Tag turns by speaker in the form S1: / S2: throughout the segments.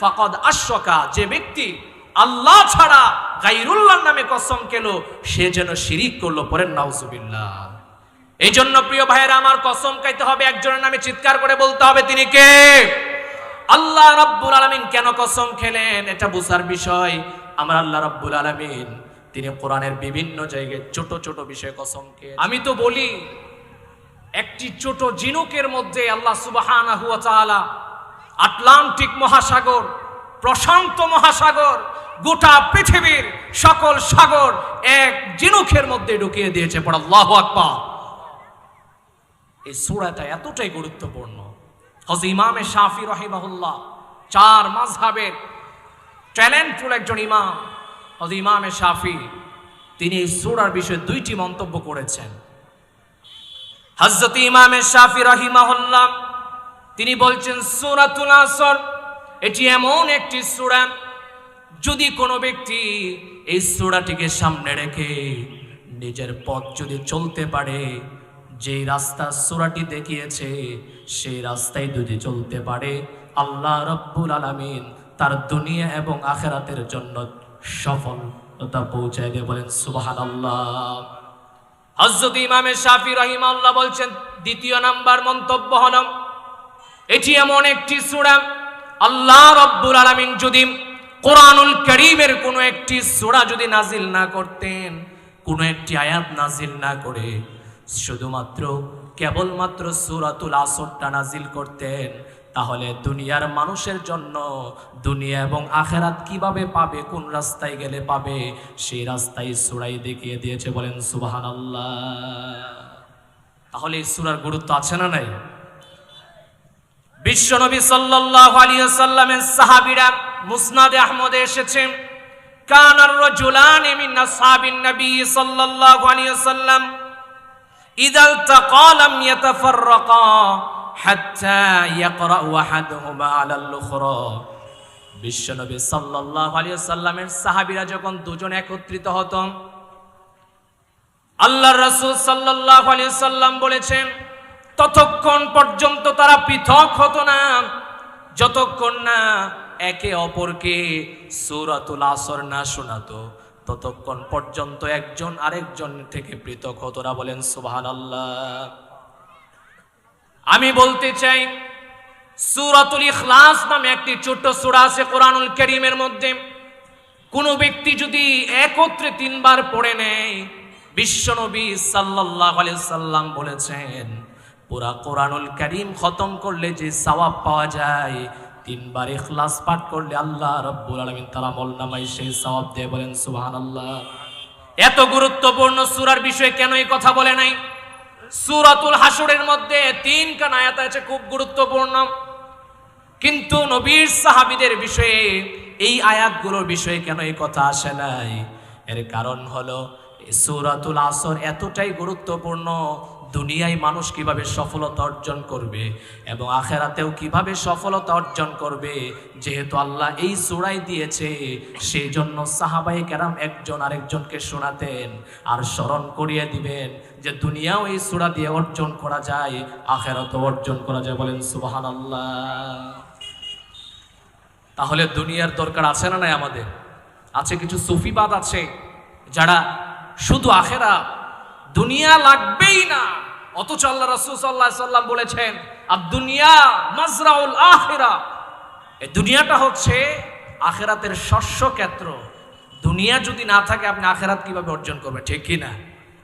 S1: ফাকাদ আশরাকা, যে ব্যক্তি আল্লাহ ছাড়া গাইরুল্লাহর নামে কসম খেলো, সে যেন শিরিক করল পরেন নাউজুবিল্লাহ। এই জন্য প্রিয় ভাইয়েরা, আমার কসম খাইতে হবে, একজনের নামে চিৎকার করে বলতে হবে, তিনি কে? আল্লাহ রাব্বুল আলামিন কেন কসম খেলেন? এটা বুঝার বিষয়, আমার আল্লাহ রাব্বুল আলামিন, তিনি কোরআনের বিভিন্ন জায়গায় ছোট ছোট বিষয়ে কসম খেয়ে আমি তো বলি একটি ছোট জিনুকের মধ্যে আল্লাহ তাআলা আটলান্টিক মহাসাগর, প্রশান্ত মহাসাগর, গোটা পৃথিবীর সকল সাগর এক জিনুকের মধ্যে ঢুকিয়ে দিয়েছে। পড় আল্লাহু আকবার। এই সূরাটা এতটাই গুরুত্বপূর্ণ। হজ ইমামে শাফি রহিমাহুল্লাহ, চার মাযহাবের ট্যালেন্টফুল একজন ইমাম। হজ ইমামে শাফি, তিনি এই সূরার বিষয়ে দুইটি মন্তব্য করেছেন। হজরত ইমামে শাফি রহিমাহুল্লাহ, তিনি বলছেন, সূরাতুল আসর, এটি এমন একটি সুরা, যদি কোনো ব্যক্তি এই সূরাটিকে সামনে রেখে নিজের পথ যদি চলতে পারে যে রাস্তা সূরাটি দেখিয়েছে, সেই রাস্তায় যদি চলতে পারে, আল্লাহ রব্বুল আলামিন তার দুনিয়া এবং আখেরাতের জন্য সফলতা পৌঁছায় দিয়ে বলেন, সুবহানাল্লাহ। হজরত ইমামে শাফি রহিম আল্লাহ বলছেন, দ্বিতীয় নাম্বার মন্তব্য হল, এটি এমন একটি সূরা, আল্লাহ রব্বুল আলামিন যদি কোরআনুল করিমের কোনো একটি সুরা যদি নাজিল না করতেন, কোনো একটি আয়াত নাজিল না করে, শুধুমাত্র কেবলমাত্র সুরাতুল আসরটা নাজিল করতেন, তাহলে দুনিয়ার মানুষের জন্য দুনিয়া এবং আখেরাত কীভাবে পাবে, কোন রাস্তায় গেলে পাবে, সেই রাস্তায় সুরাই দেখিয়ে দিয়েছে বলেন সুবাহান তাহলে এই সুরার গুরুত্ব আছে না নাই? বিশ্বনবী সাল্লাল্লাহু আলাইহি সাহাবীরা মুসনাদে আহমদে এসেছে, কানার রাজুলান মিন আসহাবিন নবী সাল্লাল্লাহু আলাইহি সাল্লাম ইদাল তাকা লাম ইয়াতাফাররাকা হাত্তা ইয়াকরা আহাদুহুমা আলাল উখরা। বিশ্বনবী সাল্লাল্লাহু আলাইহি সাল্লামের সাহাবীরা যখন দুজন একত্রিত হতো, আল্লাহর রাসূল সাল্লাল্লাহু আলাইহি সাল্লাম বলেছেন, ততক্ষণ পর্যন্ত তারা পৃথক হতো না, যতক্ষণ না একে অপরকে সূরাতুল আসর না শোনাতো। ততক্ষণ পর্যন্ত একজন আরেকজন থেকে পৃথক হতো না। বলেন, সুবহানাল্লাহ। আমি বলতে চাই, সূরাতুল ইখলাস নামে একটি ছোট্ট সূরা আছে কোরআনুল কারীমের মধ্যে। কোনো ব্যক্তি যদি একত্রে তিনবার পড়ে নেয় বিশ্বনবী আলাইহি সাল্লাম বলেছেন, পুরা কোরআনুল কারীম খতম করলে যে সওয়াব পাওয়া যায় তিনবার ইখলাস পাঠ করলে আল্লাহ রাব্বুল আলমিন তার আমল নামায় সেই সওয়াব দিয়ে বলেন সুহান আল্লাহ এত গুরুত্বপূর্ণ সুরার বিষয়ে কেন এই কথা বলে নাই? সুরাতুল হাসরের মধ্যে তিন কান আয়াত আছে, খুব গুরুত্বপূর্ণ। কিন্তু নবীর সাহাবিদের বিষয়ে, এই আয়াতগুলোর বিষয়ে কেন এই কথা আসে নাই? এর কারণ হলো সূরাতুল আসর এতটাই গুরুত্বপূর্ণ দুনিয়ায় মানুষ কীভাবে সফলতা অর্জন করবে এবং আখেরাতেও কীভাবে সফলতা অর্জন করবে, যেহেতু আল্লাহ এই সুরাই দিয়েছে সেই জন্য সাহাবাই কেরাম একজন আরেকজনকে শোনাতেন আর স্মরণ করিয়ে দিবেন যে দুনিয়াও এই সুরা দিয়ে অর্জন করা যায়, আখেরাতও অর্জন করা যায়। বলেন সুবাহান তাহলে দুনিয়ার দরকার আছে না নাই আমাদের? আছে কিছু সুফিবাদ আছে যারা শুধু আখেরা দুনিয়া লাগবেই না। অথচ আল্লাহ রসুল সাল্লাহ সাল্লাম বলেছেন আর দুনিয়া মাজরাউল আখেরা। এই দুনিয়াটা হচ্ছে আখেরাতের শস্য ক্ষেত্র দুনিয়া যদি না থাকে, আপনি আখেরাত কীভাবে অর্জন করবেন, ঠিক কি না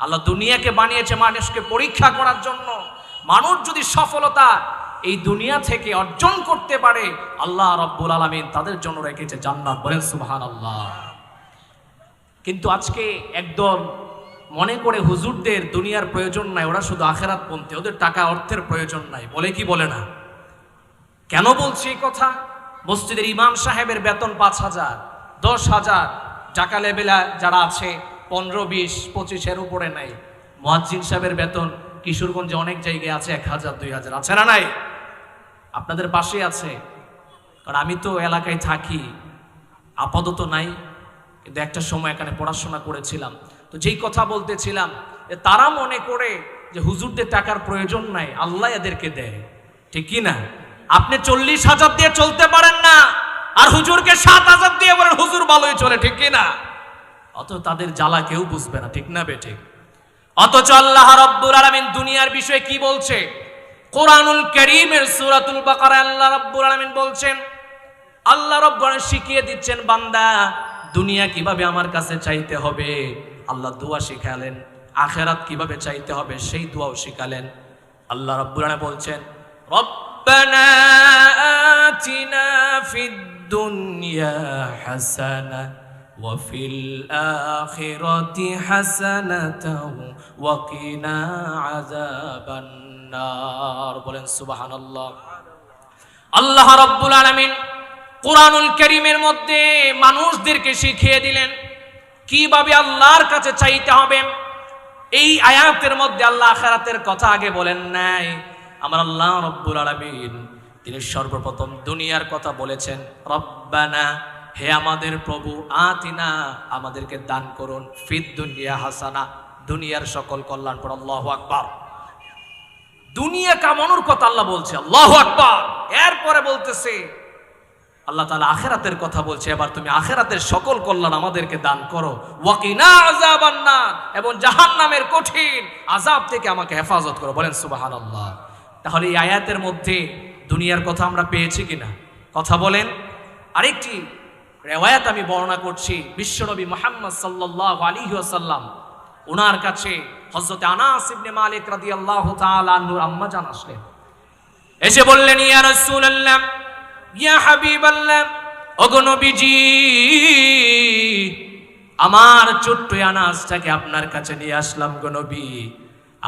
S1: আল্লাহ দুনিয়াকে বানিয়েছে মানুষকে পরীক্ষা করার জন্য। মানুষ যদি সফলতা এই দুনিয়া থেকে অর্জন করতে পারে, আল্লাহ রব্বুল আলমিন তাদের জন্য রেখেছে জান্নাত। বলেন সুবহান আল্লাহ কিন্তু আজকে একদম মনে করে হুজুরদের দুনিয়ার প্রয়োজন নাই, ওরা শুধু আখেরাত পন্থী ওদের টাকা অর্থের প্রয়োজন নাই। বলে কি বলে না? কেন বলছি এই কথা? মসজিদের ইমাম সাহেবের বেতন পাঁচ হাজার, দশ হাজার, টাকা লেভেলে যারা আছে, পনেরো, বিশ, পঁচিশের উপরে নাই। মোয়াজ্জিন সাহেবের বেতন কিশোরগঞ্জে অনেক জায়গায় আছে, এক হাজার, দুই হাজার। আছে না নাই? আপনাদের পাশে আছে। কারণ আমি তো এলাকায় থাকি, আপাতত নাই। কিন্তু একটা সময় এখানে পড়াশোনা করেছিলাম। তো যেই কথা বলতেছিলাম তারা মনে করে যে হুজুরদের টাকার প্রয়োজন নাই, আল্লাহ এদেরকে দেয়। ঠিক কি না? আপনি চল্লিশ হাজার দিয়ে চলতে পারেন না, আর হুজুরকে সাত হাজার দিয়ে বলেন হুজুর ভালোই চলে, ঠিক কিনা অত তাদের জ্বালা কেউ বুঝবে না, ঠিক না বেঠে? অথচ আল্লাহ রব্বুল আলামিন দুনিয়ার বিষয়ে কি বলছে? কোরআনুল করিমের সুরাতুল বাকারা আল্লাহ রব্বুল আলামিন বলছেন, আল্লাহ রব্বুল শিখিয়ে দিচ্ছেন, বান্দা, দুনিয়া কীভাবে আমার কাছে চাইতে হবে? আল্লাহ দোয়া শিখালেন আখেরাত কিভাবে চাইতে হবে সেই দোয়াও শিখালেন আল্লাহ রব্বুল আলামিন বলছেন রব্বানা আতিনা ফিদ দুনিয়া হাসানা وفي الآخرة حسنة وقنا عذاب النار বলেন সুবহান আল্লাহ আল্লাহ রব্বুল আলামিন কোরআনুল করিমের মধ্যে মানুষদেরকে শিখিয়ে দিলেন কীভাবে আল্লাহর কাছে চাইতে হবে? এই আয়াতের মধ্যে আল্লাহ আখারাতের কথা আগে বলেন নাই। আমার আল্লাহ রব্বুল আলামিন, তিনি সর্বপ্রথম দুনিয়ার কথা বলেছেন, রব্বানা, হে আমাদের প্রভু, আতিনা, আমাদেরকে দান করুন, ফিদ দুনিয়া হাসানা, দুনিয়ার সকল কল্যাণ পর আল্লাহ আকবার। দুনিয়া কামানোর কথা আল্লাহ বলছে, আল্লাহ আকবার। এরপরে বলতেছে আল্লাহ তালা আখেরাতের কথা বলছে, এবার তুমি আখেরাতের সকল কল্যাণ আমাদেরকে দান করো। এবং জাহান্নামের কঠিন আযাব থেকে আমাকে হেফাজত করো। বলেন, সুবহানাল্লাহ। তাহলে এই আয়াতের মধ্যে দুনিয়ার কথা আমরা পেয়েছি কিনা? কথা বলেন। আরেকটি রেওয়ায়াত আমি বর্ণনা করছি বিশ্বনবী মোহাম্মদ সাল্লাল্লাহু আলাইহি ওয়াসাল্লাম ওনার কাছে হযরত আনাস ইবনে মালিক রাদিয়াল্লাহু তাআলা আম্মা জান আসলেন। এসে বললেন, ইয়া রাসূলুল্লাহ ইয়া হাবিবাল্লাহ, ওগো নবীজি, আমার ছোট্ট আনাজটাকে আপনার কাছে নিয়ে আসলাম গো নবী।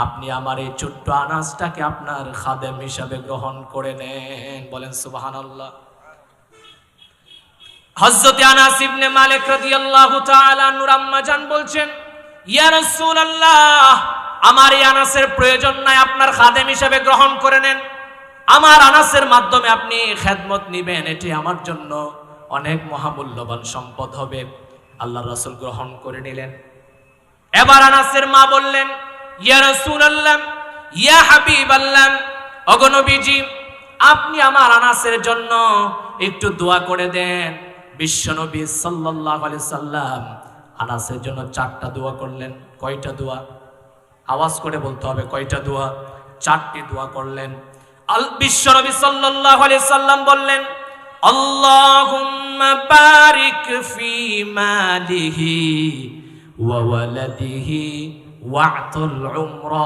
S1: আপনি আমার এই ছোট্ট আনাজটাকে আপনার খাদেম হিসাবে গ্রহণ করে নেন। বলেন সুবহানাল্লাহ। হযরত আনাস ইবনে মালিক রাদিয়াল্লাহু তাআলা নূর আম্মা জান বলছেন, ইয়া রাসূলুল্লাহ, আমার এই আনাসের প্রয়োজন নাই আপনার খাদেম হিসাবে গ্রহণ করে নেন। আমার আনাসের মাধ্যমে আপনি খেদমত নিবেন, এটি আমার জন্য অনেক মহামূল্যবান সম্পদ হবে। আল্লাহ রাসূল গ্রহণ করে নিলেন। এবার আনাসের মা বললেন, ইয়া রাসূলুল্লাহ, ইয়া হাবিবাল্লাহ অগনবীজি আপনি আমার আনাসের জন্য একটু দোয়া করে দেন। বিশ্বনবী সাল্লাল্লাহু আলাইহি সাল্লাম আনাসের জন্য চারটা দোয়া করলেন। কয়টা দোয়া? আওয়াজ করে বলতে হবে, কয়টা দোয়া? চারটি দোয়া করলেন। আল বিশ্বনবী সাল্লাল্লাহু আলাইহি সাল্লাম বললেন, আল্লাহুম্মা বারিক ফি মালিহি ওয়া ওয়ালাদিহি ওয়া'তুল উমরা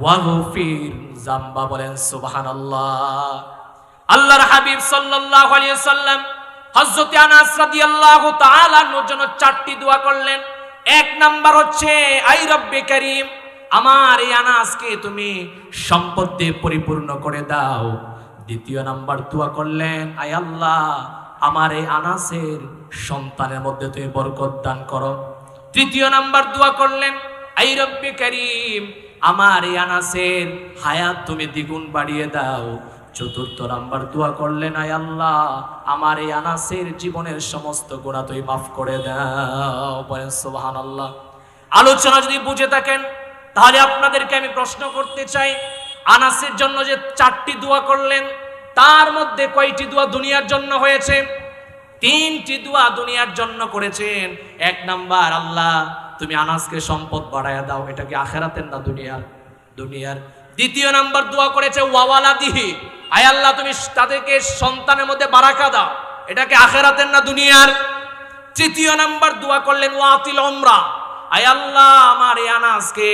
S1: ওয়াগফির জাম্বা বলেন, সুবহানাল্লাহ। আল্লাহর হাবিব সাল্লাল্লাহু আলাইহি সাল্লাম হযরত আনাস রাদিয়াল্লাহু তাআলা আনহুর জন্য চারটি দোয়া করলেন। এক নাম্বার হচ্ছে, আই রব্বে করিম আমার এই আনাসকে তুমি সম্পদ দিয়ে পরিপূর্ণ করে দাও। দ্বিতীয় নাম্বার দোয়া করলেন, আয় আল্লাহ, আমার এই আনাসের সন্তানের মধ্যে তুমি বরকত দান করো। তৃতীয় নাম্বার দোয়া করলেন আই রব্বে করিম, আমার এই আনাসের হায়াত তুমি দ্বিগুণ বাড়িয়ে দাও। চতুর্থ নাম্বার দোয়া করলেন, আয় আল্লাহ, আমার এই আনাসের জীবনের সমস্ত গুণা তুই মাফ করে দাও। বলেন সুবহান আল্লাহ আলোচনা যদি বুঝে থাকেন তাহলে আপনাদেরকে আমি প্রশ্ন করতে চাই, আনাসের জন্য যে চারটি দোয়া করলেন, তার মধ্যে কয়টি দোয়া দুনিয়ার জন্য হয়েছে? তিনটি দোয়া দুনিয়ার জন্য করেছেন। এক নাম্বার, আল্লাহ, তুমি আনাসকে সম্পদ বাড়ায়া দাও, এটা কি আখেরাতের না দুনিয়ার? দুনিয়ার। দ্বিতীয় নাম্বার দোয়া করেছে ওয়াওয়ালা দিহি আয় আল্লাহ, তুমি তাদেরকে সন্তানের মধ্যে বারাকা দাও এটাকে আখেরাতের না দুনিয়ার? তৃতীয় নাম্বার দোয়া করলেন, ওয়াতিল ওমরা আয় আল্লাহ, আমার এই আনাসকে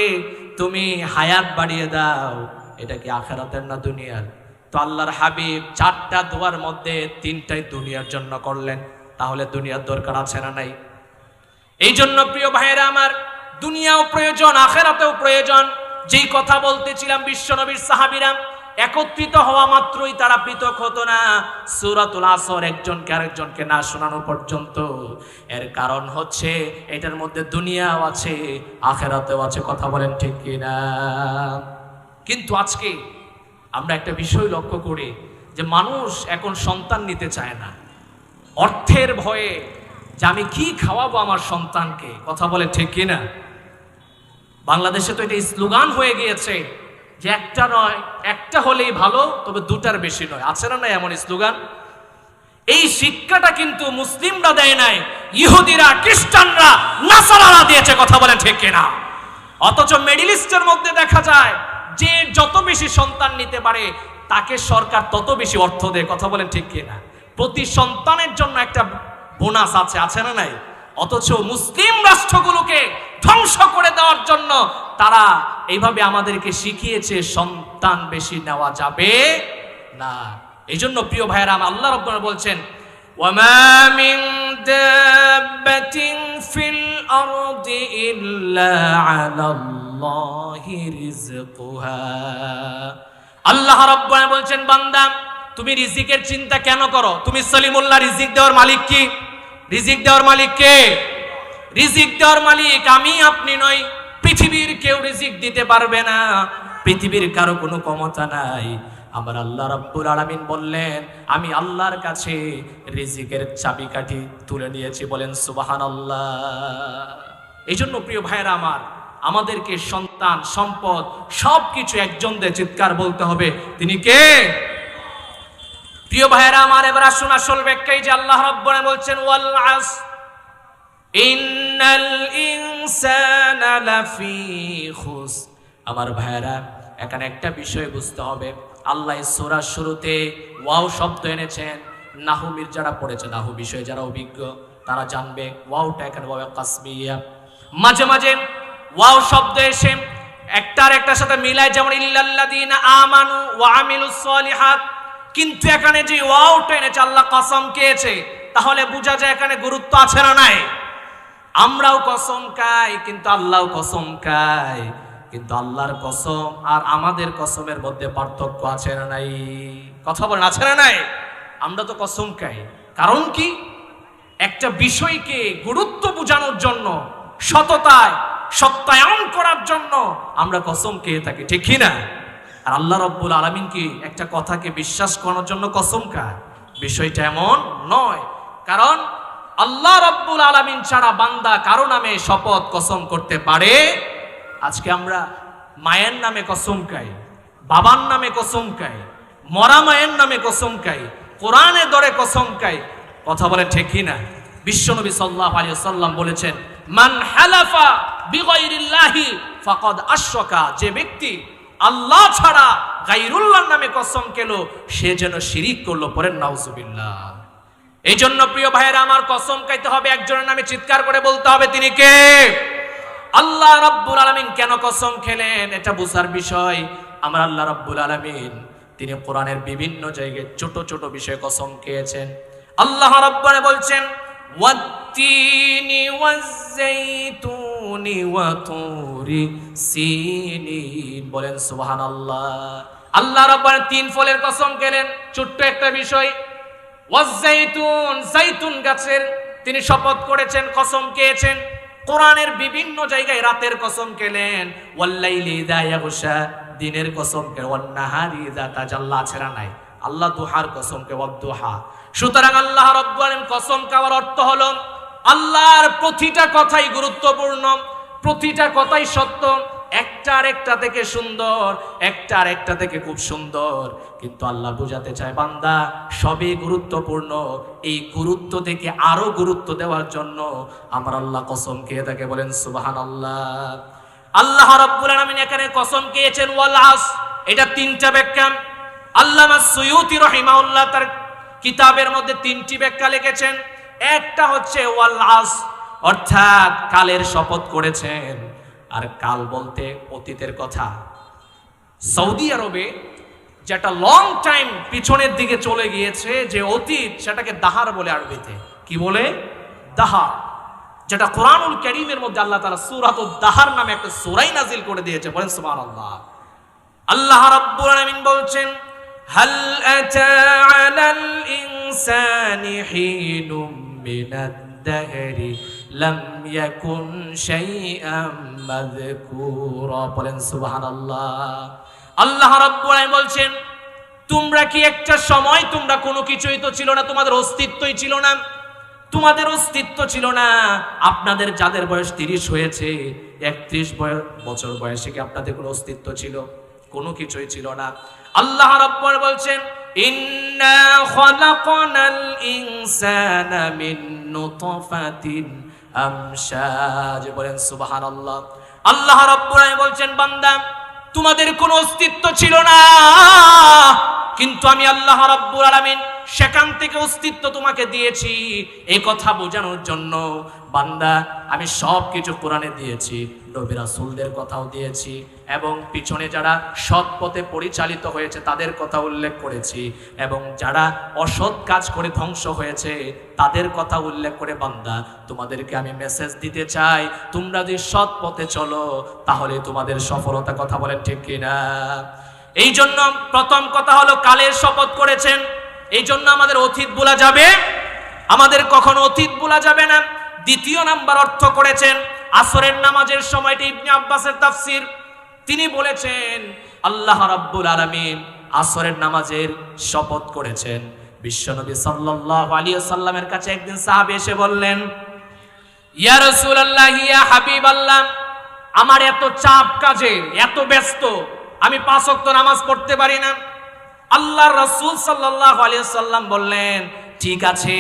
S1: তুমি হায়াত বাড়িয়ে দাও। এটা কি আখেরাতের না দুনিয়ার? তো আল্লাহর হাবিব চারটা দোয়ার মধ্যে তিনটাই দুনিয়ার জন্য করলেন। তাহলে দুনিয়ার দরকার আছে না নাই? এই জন্য প্রিয় ভাইয়েরা আমার, দুনিয়াও প্রয়োজন, আখেরাতেও প্রয়োজন। যেই কথা বলতেছিলাম বিশ্বনবীর সাহাবিরা একত্রিত হওয়া মাত্রই তারা পৃথক হতো না। সুরাতুল আসর একজনকে আরেকজনকে না শোনানো পর্যন্ত। এর কারণ হচ্ছে, এটার মধ্যে দুনিয়াও আছে, আখেরাতেও আছে, কথা বলেন ঠিক কিনা? কিন্তু আজকে আমরা একটা বিষয় লক্ষ্য করি যে মানুষ এখন সন্তান নিতে চায় না। অর্থের ভয়ে যে আমি কি খাওয়াবো আমার সন্তানকে, কথা বলে ঠিক কিনা? বাংলাদেশে তো এটা স্লোগান হয়ে গিয়েছে যে একটা নয়, একটা হলেই ভালো, তবে দুটার বেশি নয়। আছে না এমন স্লোগান? এই শিক্ষাটা কিন্তু মুসলিমরা দেয় নাই, ইহুদিরা, খ্রিস্টানরা, নাসারারা দিয়েছে, কথা বলেন ঠিক কিনা? অথচ মিডিল ইস্টের মধ্যে দেখা যায়, যে যত বেশি সন্তান নিতে পারে, তাকে সরকার তত বেশি অর্থ দেয়, কথা বলেন ঠিক কিনা? প্রতি সন্তানের জন্য একটা বোনাস আছে আছে না নাই? অথচ মুসলিম রাষ্ট্রগুলোকে ধ্বংস করে দেওয়ার জন্য তারা এইভাবে আমাদেরকে শিখিয়েছে, সন্তান বেশি নেওয়া যাবে না। এই জন্য প্রিয় ভাইয়েরা আল্লাহ রব্বানা বলছেন আল্লাহ রব্বানা বলছেন, বান্দা, তুমি রিজিকের চিন্তা কেন করো? তুমি সলিমুল্লাহ রিজিক দেওয়ার মালিক কি? রিজিক দেওয়ার মালিক কে? রিজিক দেওয়ার মালিক আমি, আপনি নই। পৃথিবীর কেউ রিজিক দিতে পারবে না। পৃথিবীর কারও কোনো ক্ষমতা নাই। আমার আল্লাহ রাব্বুল আলামিন বললেন, আমি আল্লাহর কাছে রিজিকের চাবিকাঠি তুলে নিয়েছি। বলেন, সুবহানাল্লাহ। এই জন্য প্রিয় ভাইয়েরা আমার, আমাদেরকে সন্তান, সম্পদ, সবকিছু একজন দিয়ে চিৎকার বলতে হবে। তিনি কে? প্রিয় ভাইরা আমার এবার আসুন আসল ব্যাখ্যাই যে আল্লাহ রব্বনে বলছেন, ওয়াল ইন্নাল ইনসানা লাফি খুস আমার ভাইয়েরা, এখানে একটা বিষয় বুঝতে হবে। আল্লাহ সূরার শুরুতে ওয়াও শব্দ এনেছেন, নাহু মির যারা পড়েছে, নাহু বিষয়ে যারা অভিজ্ঞ, তারা জানবে ওয়াওটা এখানে ওয়াও কাসমিয়া। মাঝে মাঝে ওয়াও শব্দ এসে একটার একটার সাথে মিলায়, যেমন, ইল্লাল্লাযীনা আমানু ওয়া আমিলুস সলিহাত কিন্তু এখানে যে ওয়াওটা এনেছে আল্লাহ কসম খেয়েছে, তাহলে বোঝা যায় এখানে গুরুত্ব আছে না নাই? আমরাও কসম খাই, কিন্তু আল্লাহও কসম খাই। কিন্তু আল্লাহর কসম আর আমাদের কসমের মধ্যে পার্থক্য আছে না নাই? কথা বলেন, আছে না নাই? আমরা তো কসম খাই। কারণ কি? একটা বিষয়কে গুরুত্ব বোঝানোর জন্য, সততায় সত্যায়ন করার জন্য আমরা কসম খেয়ে থাকি, ঠিক না? আর আল্লাহ রব্বুল আলমিন কি একটা কথাকে বিশ্বাস করার জন্য কসম খায়। বিষয়টা এমন নয়। কারণ আল্লাহ রব্বুল আলমিন ছাড়া বান্দা কারও নামে শপথ কসম করতে পারে। আজকে আমরা মায়ের নামে কসম খাই, বাবার নামে কসম খাই, মরা মায়ের নামে কসম খাই, কোরআনে দরে কসম খাই। কথা বলে ঠিকই না বিশ্বনবী সাল্লাহ আলী সাল্লাম বলেছেন, মান হালাফা বিগয়রিল্লাহি ফাকাদ আশরাকা। যে ব্যক্তি আল্লাহ ছাড়া গাইরুল্লাহর নামে কসম খেলো, সে যেন শিরিক করল পরেন নাউজুবিল্লাহ। এই জন্য প্রিয় ভাইয়েরা, আমার কসম খাইতে হবে, একজনের নামে চিৎকার করে বলতে হবে, তিনি কে? আল্লাহ রব্বুল আলমিন কেন কসম খেলেন? এটা বুঝার বিষয়, আমার আল্লাহ রব্বুল আলমিন, তিনি কোরআনের বিভিন্ন জায়গায় ছোট ছোট বিষয়ে কসম খেয়েছেন। আল্লাহ রব্বানে বলছেন ওয়াত্তিনি ওয়াজ্জাইতুনি ওয়াতুরি সিনিন বলেন সুবহানাল্লাহ আল্লাহ রব্বানে তিন ফলের কসম খেলেন ছোট্ট একটা বিষয়। ওয়াজ্জাইতুন জাইতুন গাছের তিনি শপথ করেছেন, কসম খেয়েছেন। কোরআনের বিভিন্ন জায়গায় রাতের কসম খেলেন। ওয়াল্লাইলি ইযা ইয়াগশা, দিনের কসম কে ওয়ান্নাহারি ইযা তাজাল্লা ছেড়া নাই? আল্লাহ দুহার কসম কে ওয়াদ্দুহা। সুতরাং আল্লাহ রব্বুল আলামিন কসম খাওয়ার অর্থ হলো, আল্লাহর প্রতিটা কথাই গুরুত্বপূর্ণ, প্রতিটা কথাই সত্য, একটা আরেকটা থেকে সুন্দর, একটা আরেকটা থেকে খুব সুন্দর। কিন্তু আল্লাহ বোঝাতে চায়, বান্দা, সবই গুরুত্বপূর্ণ। এই গুরুত্ব থেকে আরও গুরুত্ব দেওয়ার জন্য আমার আল্লাহ কসম খেয়ে থাকে, বলেন সুবাহান আল্লাহ আল্লাহ রব্বুল আলামিন এখানে কসম খেয়েছেন, ওয়াল আস, এটা তিনটা ব্যাখ্যা। আল্লামা সুয়ুতি রহিমাউল্লাহ তার কিতাবের মধ্যে তিনটি ব্যাখ্যা লিখেছেন। একটা হচ্ছে, ওয়াল আস, অর্থাৎ কালের শপথ করেছেন। আর কাল বলতে অতীতের কথা। সৌদি আরবে যেটা লং টাইম পিছনের দিকে চলে গিয়েছে, যে অতীত, সেটাকে দাহার বলে আরবিতে। কি বলে? দাহার। যেটা কোরআনুল করিমের মধ্যে আল্লাহ তালা সুরাত দাহার নামে একটা সুরাই নাজিল করে দিয়েছে। বলেন সুমান আল্লাহ আল্লাহ রাব্বুল আলামিন বলছেন হাল আতা আলাল ইনসানি হিনুম মিনাদ দাহরি লাম ইয়াকুন শাইআম মাযকুরা বলেন সুবহানাল্লাহ। আল্লাহ রাব্বুল আলামিন বলছেন, তোমরা কি একটা সময়, তোমরা কোনো কিছুই তো ছিল না, তোমাদের অস্তিত্বই ছিল না, তোমাদের অস্তিত্ব ছিল না। আপনাদের যাদের বয়স তিরিশ হয়েছে, একত্রিশ বছর বয়সে কি আপনাদের কোনো অস্তিত্ব ছিল? কোনো কিছুই ছিল না। আল্লাহ রব্বর বলছেন, ইন্না খলাকনাল ইনসানা মিন নুতফাতিন আমশাজ। বলেন, সুবহানাল্লাহ। আল্লাহ রাব্বুল আলামিন বলছেন, বান্দা, তোমাদের কোনো অস্তিত্ব ছিল না, কিন্তু আমি আল্লাহ রব্বুল আলামিন সেখান থেকে অস্তিত্ব তোমাকে দিয়েছি। এই কথা বোঝানোর জন্য, বান্দা, আমি সব কিছু কোরআনে দিয়েছি, নবী রাসূলদের কথাও দিয়েছি, এবং পিছনে যারা সৎ পথে পরিচালিত হয়েছে, তাদের কথা উল্লেখ করেছি, এবং যারা অসৎ কাজ করে ধ্বংস হয়েছে, তাদের কথা উল্লেখ করে, বান্দা, তোমাদেরকে আমি মেসেজ দিতে চাই, তোমরা যদি সৎ পথে চলো, তাহলে তোমাদের সফলতা কথা বলেন ঠিক কিনা? এই জন্য প্রথম কথা হলো, কালের শপথ করেছেন। এই জন্য আমাদের অতীত বলা যাবে। আমাদের কখনো অতীত বলা যাবে না। দ্বিতীয় নাম্বার অর্থ করেছেন, আসরের নামাজের সময়টি ইবনে আব্বাসের তাফসির। তিনি বলেছেন, আল্লাহ রাব্বুল আলামিন আসরের নামাজের শপথ করেছেন। বিশ্বনবী সাল্লাল্লাহু আলাইহি সাল্লামের কাছে একদিন সাহাবী এসে বললেন, ইয়া রাসূলুল্লাহ, ইয়া হাবিবাল্লাহ, আমার এত চাপ কাজে, এত ব্যস্ত, আমি পাঁচ ওয়াক্ত নামাজ পড়তে পারি না। আল্লাহর রাসূল আলাইহি সাল্লাম বললেন, ঠিক আছে,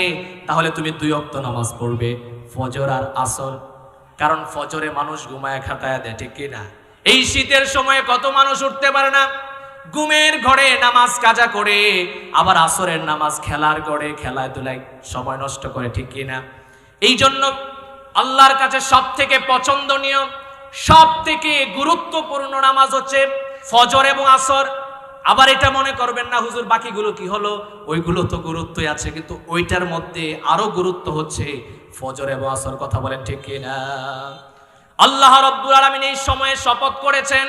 S1: তাহলে তুমি দুই অক্ত নামাজ পড়বে, ফজর আর আসর। কারণ ফজরে মানুষ ঘুমায় খাটায় দেয়, ঠিক না এই শীতের সময়ে কত মানুষ উঠতে পারে না? ঘুমের ঘরে নামাজ কাজা করে, আবার আসরের নামাজ খেলার ঘরে খেলায় দুলায় সময় নষ্ট করে, ঠিক কি না এই জন্য আল্লাহর কাছে সব থেকে পছন্দনীয় সব থেকে গুরুত্বপূর্ণ নামাজ হচ্ছে ফজর এবং আসর। আবার এটা মনে করবেন না, হুজুর, বাকিগুলো কি হলো? ওইগুলো তো গুরুত্বই আছে, কিন্তু ওইটার মধ্যে আরও গুরুত্ব হচ্ছে ফজর এবং আসর, কথা বলেন ঠিক কিনা? আল্লাহ রব্বুল আলমিন এই সময়ে শপথ করেছেন।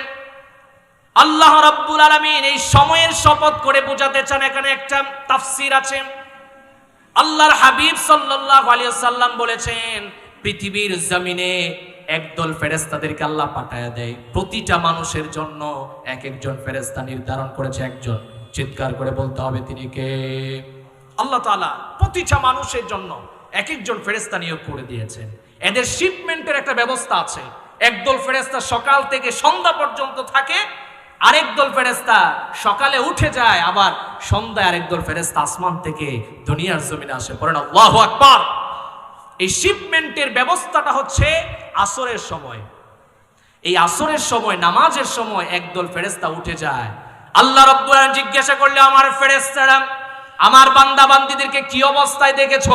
S1: আল্লাহ রব্বুল আলমিন এই সময়ের শপথ করে বোঝাতে চান, এখানে একটা তাফসির আছে। আল্লাহর হাবিব সাল্লাল্লাহু আলাইহি সাল্লাম বলেছেন, পৃথিবীর জমিনে একদল ফেরেশতাদেরকে আল্লাহ পাঠায় দেয়। প্রতিটা মানুষের জন্য এক একজন ফেরেশতা নির্ধারণ করেছে একজন। চিৎকার করে বলতে হবে তিনি কে? আল্লাহ তাআলা প্রতিটা মানুষের জন্য এক একজন ফেরেশতা নিয়োগ করে দিয়েছেন। এদের শিপমেন্টের একটা ব্যবস্থা আছে। একদল ফেরেশতা সকাল থেকে সন্ধ্যা পর্যন্ত থাকে, আরেক দল ফেরেস্তা সকালে উঠে যায়, আবার সন্ধ্যায় আরেক দল ফেরেস্তা আসমান থেকে দুনিয়ার জমিনে আসে। পড়েন আল্লাহ আকবার। এই শিপমেন্টের ব্যবস্থাটা হচ্ছে আসরের সময়। এই আসরের সময়, নামাজের সময় একদল ফেরেস্তা উঠে যায়। আল্লাহ রব্বুল জিজ্ঞাসা করলে, আমার ফেরেস্তারা আমার বান্দা বান্দিদেরকে কি অবস্থায় দেখেছ?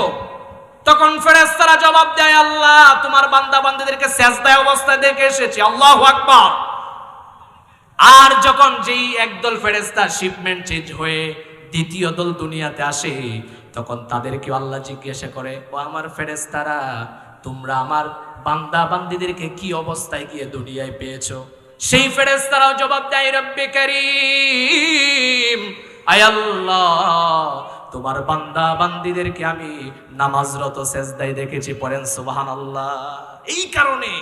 S1: তখন ফেরেস্তারা জবাব দেয়, আল্লাহ, তোমার বান্দা বান্দিদেরকে সেজদায় অবস্থায় দেখে এসেছি। আল্লাহু আকবার। আর যখন যেই একদল ফেরেস্তা শিপমেন্ট চেঞ্জ হয়ে দ্বিতীয় দল দুনিয়াতে আসে তখন তাদেরকে আল্লাহ জিজ্ঞাসা করে, ও আমার ফেরেস্তারা তোমরা আমার বান্দা বান্দিদেরকে কি অবস্থায় গিয়ে দুনিয়ায় পেয়েছ? সেই ফেরেস্তারাও জবাব দেয়, রব্বে করিম, আয় আল্লাহ, তোমার বান্দা বান্দিদেরকে আমি নামাজরত সেজদায় দেখেছি পড়েন, সুবহানাল্লাহ। এই কারণে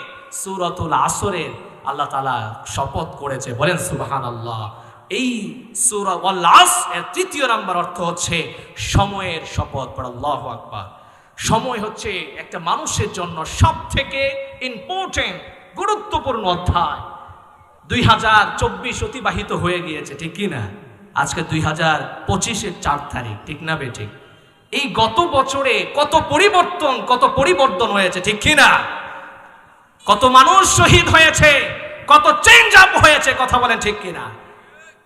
S1: সূরাতুল আসরের আল্লাহ তালা শপথ করেছে, বলেন সুবাহান আল্লাহ এই সুরা ওয়াল্লাস এর তৃতীয় নাম্বার অর্থ হচ্ছে সময়ের শপথ পড় আল্লাহ আকবার। সময় হচ্ছে একটা মানুষের জন্য সব থেকে ইম্পর্টেন্ট গুরুত্বপূর্ণ অধ্যায়। দুই হাজার চব্বিশ অতিবাহিত হয়ে গিয়েছে, ঠিক কি না? আজকে দুই হাজার পঁচিশের চার তারিখ, ঠিক না বে ঠিক এই গত বছরে কত পরিবর্তন কত পরিবর্তন হয়েছে, ঠিক কি না? কত মানুষ শহীদ হয়েছে, কত চেঞ্জ আপ হয়েছে, কথা বলেন ঠিক কিনা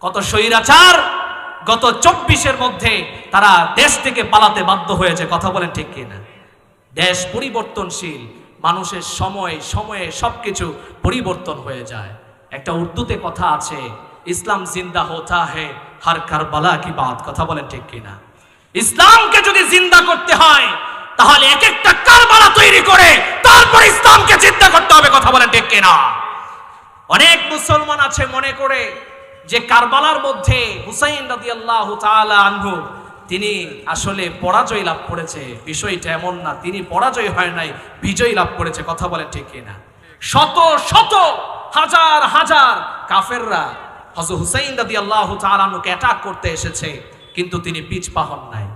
S1: কত স্বৈরাচার, গত চব্বিশের মধ্যে তারা দেশ থেকে পালাতে বাধ্য হয়েছে, কথা বলেন ঠিক কিনা? দেশ পরিবর্তনশীল, মানুষের সময়, সময়ে সবকিছু পরিবর্তন হয়ে যায়। একটা উর্দুতে কথা আছে, ইসলাম জিন্দা হোতা হে হার কারবালা কি বাত, কথা বলেন ঠিক কিনা? ইসলামকে যদি জিন্দা করতে হয়, তাহলে এক একটা কারবালা তৈরি করে, তারপর ইসলামকে চিন্তা করতে হবে, কথা বলেন ঠিক কিনা? অনেক মুসলমান আছে মনে করে যে কারবালার মধ্যে হুসাইন রাদিয়াল্লাহু তাআলা আনহু, তিনি আসলে পরাজয় লাভ করেছে। বিষয়টা এমন না, তিনি পরাজয় হয় নাই, বিজয় লাভ করেছে, কথা বলে ঠিক না শত শত, হাজার হাজার কাফেররা হযরত হুসাইন রাদিয়াল্লাহু তাআলা আনহুকে অ্যাটাক করতে এসেছে, কিন্তু তিনি পিছপা হন নাই।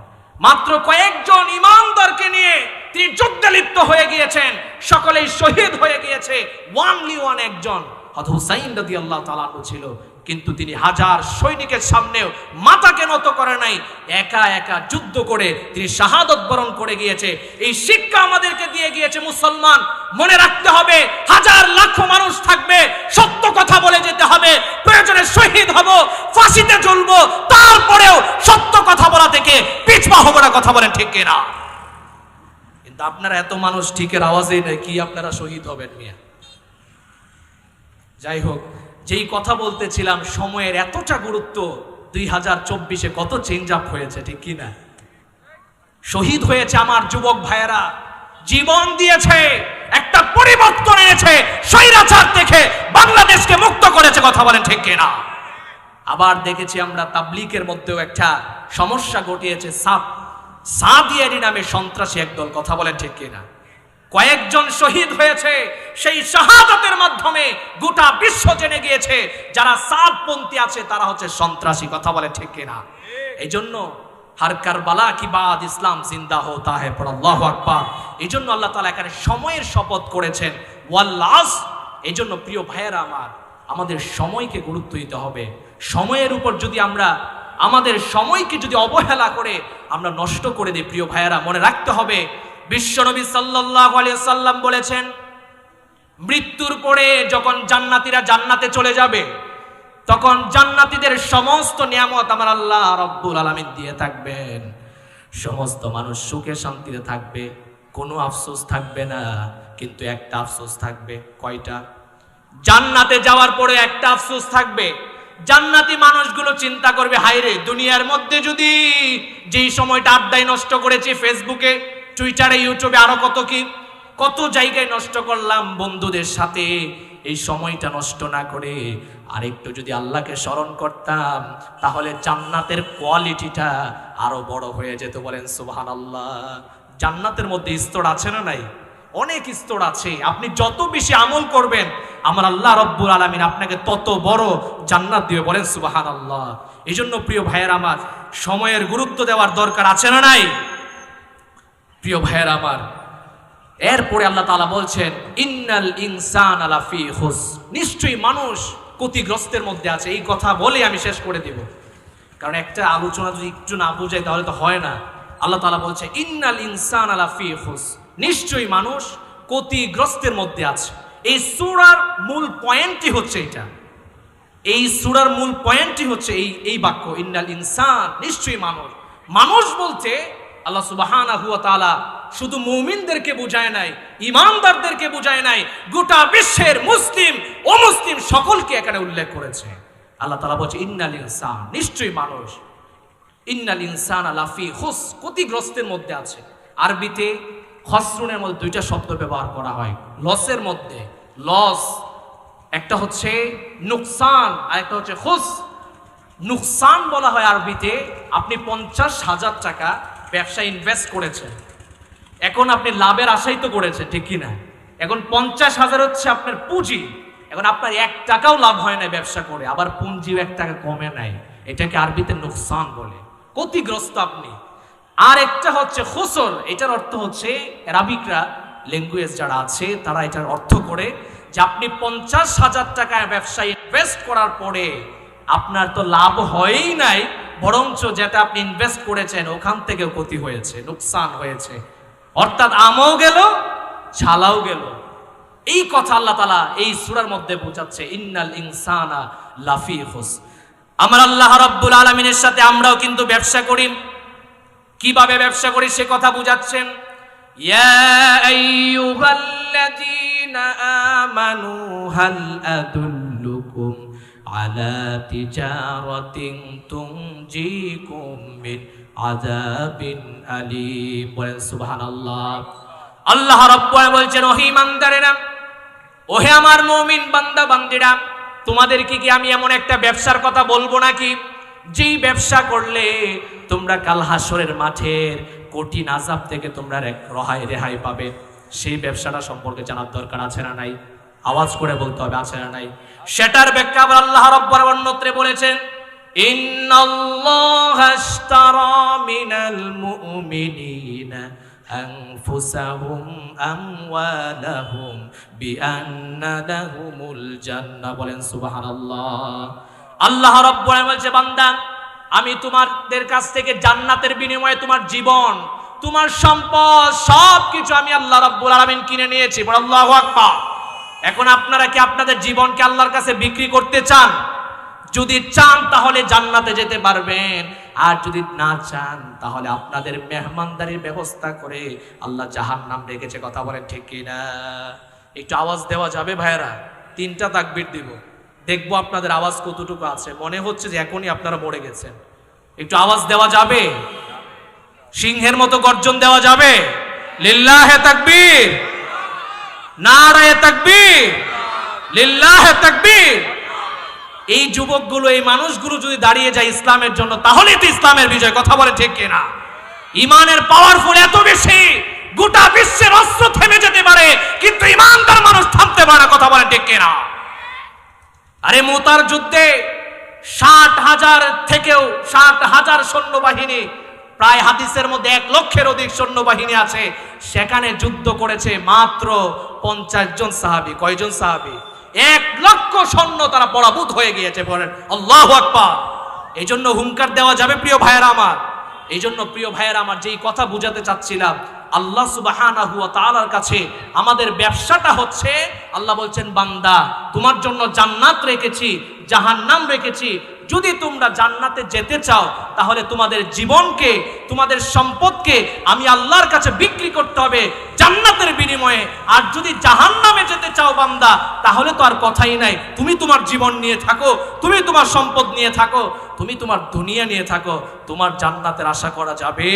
S1: মাত্র কয়েকজন ইমানদারকে নিয়ে তিনি যুদ্ধে লিপ্ত হয়ে গিয়েছেন, সকলেই শহীদ হয়ে গিয়েছে ওয়ানলি ওয়ান একজন। হয়তো হুসাইন রাদি আল্লাহ তালানু ছিল কিন্তু তিনি হাজার সৈনিকের সামনেও মাথাকে নত করে নাই। একা একা যুদ্ধ করে তিনি শাহাদত বরণ করে গিয়েছে। এই শিক্ষা আমাদেরকে দিয়ে গিয়েছে মুসলমান। মনে রাখতে হবে, হাজার লাখো মানুষ থাকবে, সত্য কথা বলে যেতে হবে, প্রয়োজনে শহীদ হব, ফাঁসিতে জ্বলবো, তারপরেও সত্য কথা বলা থেকে পিছপা হব না কথা বলেন ঠিক কিনা? কিন্তু আপনারা এত মানুষ ঠিকের আওয়াজেই নেই কি আপনারা শহীদ হবেন মিয়া? যাই হোক যেই কথা বলতেছিলাম, সময়ের এতটা গুরুত্ব, দুই হাজার চব্বিশে কত চেঞ্জ আপ হয়েছে, ঠিক কি না শহীদ হয়েছে আমার যুবক ভাইয়েরা, জীবন দিয়েছে, একটা পরিবর্তন এনেছে, স্বৈরাচার থেকে বাংলাদেশকে মুক্ত করেছে, কথা বলেন ঠিক কিনা? আবার দেখেছি আমরা তাবলিকের মধ্যেও একটা সমস্যা ঘটিয়েছে সাপ সাদিয়ারি নামে সন্ত্রাসী একদল, কথা বলেন ঠিক কিনা? কয়েকজন শহীদ হয়েছে, সেই শাহাদাতের মাধ্যমে গোটা বিশ্ব জেনে গিয়েছে, যারা সাদপন্থী আছে, তারা হচ্ছে সন্ত্রাসী, কথা বলে ঠিক কিনা? এই জন্য হার কারবালা কি বাদ, ইসলাম জিন্দা হে পর আল্লাহ এই জন্য আল্লাহ তালা এখানে সময়ের শপথ করেছেন ওয়াল্লাস এই জন্য প্রিয় ভাইয়েরা আমার, আমাদের সময়কে গুরুত্ব দিতে হবে। সময়ের উপর যদি আমরা, আমাদের সময়কে যদি অবহেলা করে আমরা নষ্ট করে দিই, প্রিয় ভাইয়েরা, মনে রাখতে হবে বিশ্বনবী আলাইহি সাল্লাম বলেছেন, মৃত্যুর পরে যখন জান্নাতীরা জান্নাতে চলে যাবে, তখন জান্নাতীদের সমস্ত নিয়ামত আমার আল্লাহ রব্বুল আলামিন দিয়ে থাকবেন। সমস্ত মানুষ সুখে শান্তিতে থাকবে, কোনো আফসোস থাকবে না, কিন্তু একটা আফসোস থাকবে, কয়টা? জান্নাতে যাওয়ার পরে একটা আফসোস থাকবে। জান্নাতি মানুষগুলো চিন্তা করবে হাইরে দুনিয়ার মধ্যে যদি যেই সময়টা আড্ডায় নষ্ট করেছি ফেসবুকে টুইটারে ইউটিউবে আরও কত কি? কত জায়গায় নষ্ট করলাম বন্ধুদের সাথে। এই সময়টা নষ্ট না করে আরেকটু যদি আল্লাহকে স্মরণ করতাম, তাহলে জান্নাতের কোয়ালিটিটা আরও বড় হয়ে যেত বলেন সুবহান আল্লাহ জান্নাতের মধ্যে স্তর আছে না নাই? অনেক স্তর আছে। আপনি যত বেশি আমল করবেন, আমার আল্লাহ রব্বুল আলমিন আপনাকে তত বড় জান্নাত দিবে বলেন সুবাহান আল্লাহ এই জন্য প্রিয় ভাইয়ের আমার, সময়ের গুরুত্ব দেওয়ার দরকার আছে না নাই? প্রিয় ভাইয়ের আমার, এরপরে আল্লাহ তাআলা বলছেন, ইন্নাল ইনসান আলাফি হুস নিশ্চয়ই মানুষ ক্ষতিগ্রস্তের মধ্যে আছে, এই কথা বলে আমি শেষ করে দিব। কারণ একটা আলোচনা যদি একটু না বোঝাই তাহলে তো হয় না। আল্লাহ তালা বলছে, ইন্নাল ইনসান আলাফি হুস নিশ্চয়ই মানুষ ক্ষতিগ্রস্তের মধ্যে আছে। এই সুরার মূল পয়েন্টই হচ্ছে এটা। এই সুরার মূল পয়েন্টই হচ্ছে এই এই বাক্য, ইন্নাল ইনসান নিশ্চয়ই মানুষ। মানুষ বলতে আল্লাহ সুবহানাহু ওয়া তাআলা শুধু মুমিনদেরকে বুঝায় নাই, ইমানদারদেরকে বুঝায় নাই, গোটা বিশ্বের মুসলিম ও মুসলিম সকলকে এখানে উল্লেখ করেছে। আল্লাহ তাআলা বলছে, ইন্নাল ইনসান নিশ্চয়ই মানুষ। ইন্নাল ইনসান আলাফি হুস ক্ষতিগ্রস্তের মধ্যে আছে। আরবিতে হসরুনের মধ্যে দুইটা শব্দ ব্যবহার করা হয়। লসের মধ্যে। লস একটা হচ্ছে নুকসান আর একটা হচ্ছে হুস নুকসান বলা হয় আরবিতে। আপনি পঞ্চাশ হাজার টাকা ব্যবসায় ইনভেস্ট করেছেন। এখন আপনি লাভের আশাই তো করেছেন, ঠিক কি না এখন পঞ্চাশ হাজার হচ্ছে আপনার পুঁজি। এখন আপনার এক টাকাও লাভ হয় না ব্যবসা করে, আবার পুঁজিও এক টাকা কমে নাই এটাকে আরবিতে নুকসান বলে। ক্ষতিগ্রস্ত আপনি। আর একটা হচ্ছে খুসর এটার অর্থ হচ্ছে অ্যারাবিকরা ল্যাঙ্গুয়েজ যারা আছে, তারা এটার অর্থ করে যে আপনি পঞ্চাশ হাজার টাকা ব্যবসায় ইনভেস্ট করার পরে আপনার তো লাভ হয়ই নাই, বরঞ্চ যেটা আপনি ইনভেস্ট করেছেন, ওখান থেকেও ক্ষতি হয়েছে, নুকসান হয়েছে। অর্থাৎ আমও গেল, ছালাও গেল। এই কথা আল্লাহ তালা এই সুরার মধ্যে বোঝাচ্ছে ইন্নাল ইনসানা লাফি হুস আমার আল্লাহ রাব্বুল আলমিনের সাথে আমরাও কিন্তু ব্যবসা করি। কীভাবে ব্যবসা করি সে কথা বুঝাচ্ছেন? ইয়া আইয়ুহাল্লাযীনা আমানু হাল আলা তিজারাতিন তুনজিকুম মিন আযাবিন আলীম বলেন, সুবহানাল্লাহ। আল্লাহ রাব্বুল বলছেন, ওহে ইমানদারেরা ওহে আমার মুমিন বান্দা বান্দিরা, তোমাদেরকে কি আমি এমন একটা ব্যবসার কথা বলব নাকি? যেই ব্যবসা করলে তোমরা কাল হাসরের মাঠের কঠিন আজাব থেকে তোমরা রহাই রেহাই পাবে। সেই ব্যবসাটা সম্পর্কে জানার দরকার আছে না নাই? আওয়াজ করে বলতে হবে আছে না নাই সেটার ব্যাখ্যা আবার আল্লাহ রব্বর অন্যত্রে বলেছেন ইন্নাল্লাহা আশতারা মিনাল মুমিনিনা أنفسهم أموالهم بأن لهم الجنة বলেন সুবহানাল্লাহ আল্লাহ রব্বুল আলামিন বলছে বান্দা আমি তোমাদের কাছ থেকে জান্নাতের বিনিময়ে তোমার জীবন তোমার সম্পদ সব কিছু আমি আল্লাহ রব্বুল আলামিন কিনে নিয়েছি বড় আল্লাহু আকবার এখন আপনারা কি আপনাদের জীবনকে আল্লাহর কাছে বিক্রি করতে চান? যদি চান, তাহলে জান্নাতে যেতে পারবেন। আর যদি না চান, তাহলে আপনাদের মেহমানদারির ব্যবস্থা করে আল্লাহ জাহান নাম রেখেছে। কথা বলেন ঠিক কিনা? একটু আওয়াজ দেওয়া যাবে ভাইয়েরা? তিনটা তাকবির দিব। দেখব আপনাদের আওয়াজ কতটুকু আছে। মনে হচ্ছে যে এখনই আপনারা মরে গেছেন। একটু আওয়াজ দেওয়া যাবে? সিংহের মতো গর্জন দেওয়া যাবে? লিল্লাহে তাকবীর! নারায়ে তাকবীর, লিল্লাহে তাকবীর। এই যুবকগুলো, এই মানুষগুলো যদি দাঁড়িয়ে যায় ইসলামের জন্য, তাহলেই তো ইসলামের বিজয়। কথা বলে ঠিক কিনা? ইমানের পাওয়ারফুল এত বেশি, গোটা বিশ্বের অস্ত্র থেমে যেতে পারে, কিন্তু ইমানদার মানুষ থামতে পারে না। কথা বলে ঠিক কিনা? আরে মোতার যুদ্ধে ষাট হাজার থেকেও, ষাট হাজার সৈন্যবাহিনী প্রায় হাদিসের মধ্যে এক লক্ষের অধিক সৈন্যবাহিনী আছে। সেখানে যুদ্ধ করেছে মাত্র পঞ্চাশ জন সাহাবি। কয়জন সাহাবি? এক লক্ষ সৈন্য তারা পরাভূত হয়ে গিয়েছে বলেন আল্লাহ আকবার। এই জন্য হুঙ্কার দেওয়া যাবে প্রিয় ভাইয়েরা আমার। এই জন্য প্রিয় ভাইয়েরা আমার, যেই কথা বুঝাতে চাচ্ছিলাম, আল্লাহ সুবাহানাহু ওয়া তাআলার কাছে আমাদের ব্যবসাটা হচ্ছে, আল্লাহ বলছেন, বান্দা, তোমার জন্য জান্নাত রেখেছি, জাহান্নাম রেখেছি যদি তোমরা জান্নাতে যেতে চাও, তাহলে তোমাদের জীবনকে, তোমাদের সম্পদকে আমি আল্লাহর কাছে বিক্রি করতে হবে জান্নাতের বিনিময়ে। আর যদি জাহান্নামে যেতে চাও বান্দা, তাহলে তো আর কথাই নাই। তুমি তোমার জীবন নিয়ে থাকো, তুমি তোমার সম্পদ নিয়ে থাকো, তুমি তোমার দুনিয়া নিয়ে থাকো, তোমার জান্নাতের আশা করা যাবে।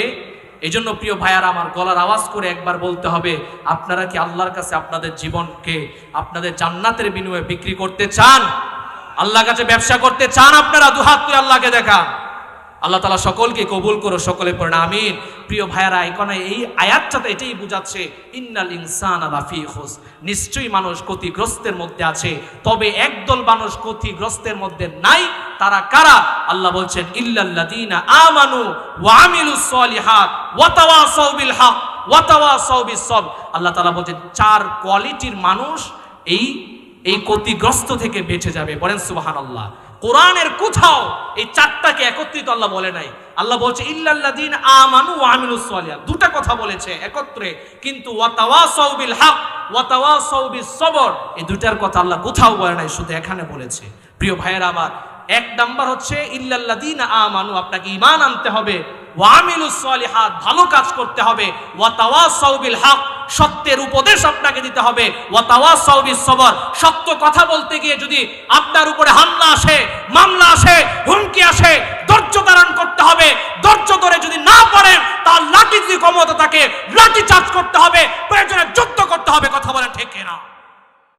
S1: এই জন্য প্রিয় ভাইয়ার, আমার গলার আওয়াজ করে একবার বলতে হবে, আপনারা কি আল্লাহর কাছে আপনাদের জীবনকে, আপনাদের জান্নাতের বিনিময়ে বিক্রি করতে চান? আল্লাহর কাছে ব্যবসা করতে চান আপনারা দুহাত তুই আল্লাহকে দেখান। আল্লাহ তালা সকলকে কবুল করো সকলে পড়ে আমিন। প্রিয় ভাইয়ারা, এখানে এই আয়াতটাতে এটাই বুঝাচ্ছে, ইন্নাল ইনসান আলাফি হোস নিশ্চয়ই মানুষ ক্ষতিগ্রস্তের মধ্যে আছে, তবে একদল মানুষ ক্ষতিগ্রস্তের মধ্যে নাই, তারা কারা? আল্লাহ বলছেন ইল্লাল্লাযীনা আমানু ওয়া সলিহাত ওয়া তাওয়াসাউ হক, ওয়া তাওয়াসাউ বিস আল্লাহ তাআলা বলছেন, চার কোয়ালিটির মানুষ এই এই ক্ষতিগ্রস্ত থেকে বেঁচে যাবে। বলেন সুবহানাল্লাহ। কোরআনের কোথাও এই চারটাকে একত্রিত আল্লাহ বলে নাই। আল্লাহ বলছে, ইল্লাল্লাযীন আমানু ওয়া দুটা কথা বলেছে একত্রে। কিন্তু ওয়া তাওয়াসাউ বিল হক, ওয়া তাওয়াসাউ বিস সবর, এই দুটার কথা আল্লাহ কোথাও বলে নাই, শুধু এখানে বলেছে। প্রিয় ভাইয়েরা আমার, এক নাম্বার হচ্ছে, ইল্লাল্লাযীন আমানু আপনাকে ঈমান আনতে হবে। ওয়া আমিলুস ভালো কাজ করতে হবে। ওয়া তাওয়াসাউ হক সত্যের উপদেশ আপনাকে দিতে হবে। ওয়া তাওয়াসাউ বিস সবর সত্য কথা বলতে গিয়ে যদি আপনার উপরে হামলা আসে, মামলা আসে, হুমকি আসে, ধৈর্য ধারণ করতে হবে। ধৈর্য ধরে যদি না পারেন, তার লাঠি যদি ক্ষমতা থাকে, লাঠি চার্জ করতে হবে, প্রয়োজনে যুদ্ধ করতে হবে, কথা বলেন ঠিক না